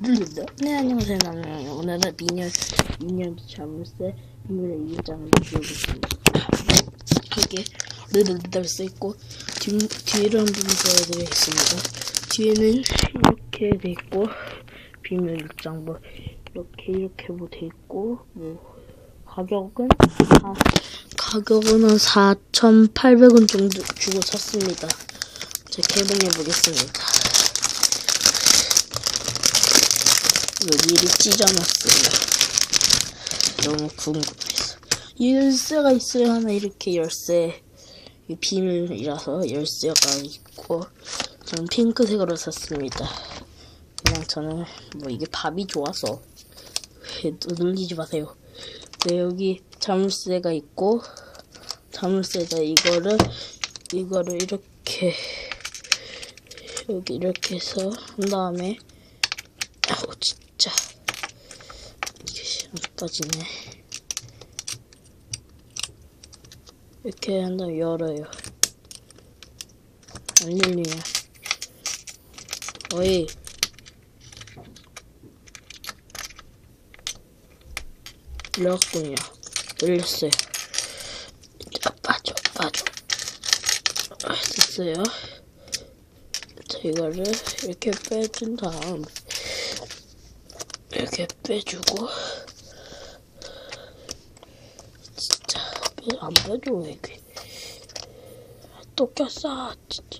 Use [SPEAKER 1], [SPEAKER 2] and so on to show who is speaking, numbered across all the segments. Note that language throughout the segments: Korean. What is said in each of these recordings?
[SPEAKER 1] 네 안녕하세요 나는 오늘은 미녀 미녀 자물쇠 미녀의 일장을 보여주겠습니다 이게 르르르 쓰있고 뒤 뒤를 한번 보여드리겠습니다 뒤에는 이렇게 돼 있고 비밀 일장 뭐 이렇게 이렇게 뭐 돼 있고 뭐 가격은 아, 가격은 한 4,800원 정도 주고 샀습니다. 제가 개봉해 보겠습니다. 이거 미리 찢어놨어요. 너무 궁금해서. 열쇠가 있어요. 하나 이렇게 열쇠. 이 비밀이라서 열쇠가 있고 저는 핑크색으로 샀습니다. 그냥 저는 뭐 이게 밥이 좋아서 놀리지 마세요. 네, 여기 자물쇠가 있고 자물쇠가 이거를 이거를 이렇게 여기 이렇게 해서 한 다음에 아 우 진짜. 이게 안 빠지네. 이렇게 한 다음에 열어요. 안 열리네. 어이. 열렸군요. 열렸어요. 자, 빠져 빠져. 아, 됐어요. 자 이거를 이렇게 빼준 다음 이렇게 빼주고 진짜 빼- 안 빼줘 왜 이렇게. 또 꼈어 진짜.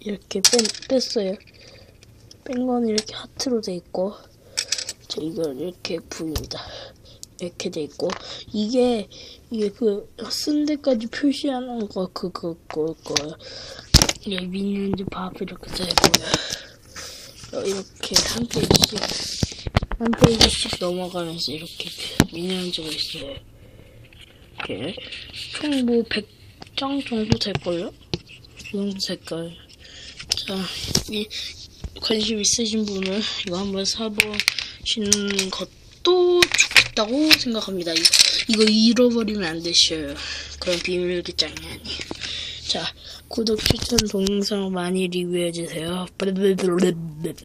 [SPEAKER 1] 이렇게 뺀, 뺐어요. 뺀 건 이렇게 하트로 돼 있고 자 이걸 이렇게 보입니다. 이렇게 돼 있고 이게 이게 그 쓴 데까지 표시하는 거 그거 그거 거예요 미니언즈 밥 이렇게 돼 있고요 어, 이렇게 한 페이지씩 한 페이지씩 넘어가면서 이렇게 미니언즈가 있어요 이렇게 총뭐 100장 정도 될걸요? 이 정도 색깔 자, 이 관심 있으신 분은 이거 한번 사보시는 것도 좋겠다고 생각합니다. 이거, 이거 잃어버리면 안 되셔요. 그런 비밀 기장이 아니에요. 자, 구독, 추천, 동영상 많이 리뷰해주세요.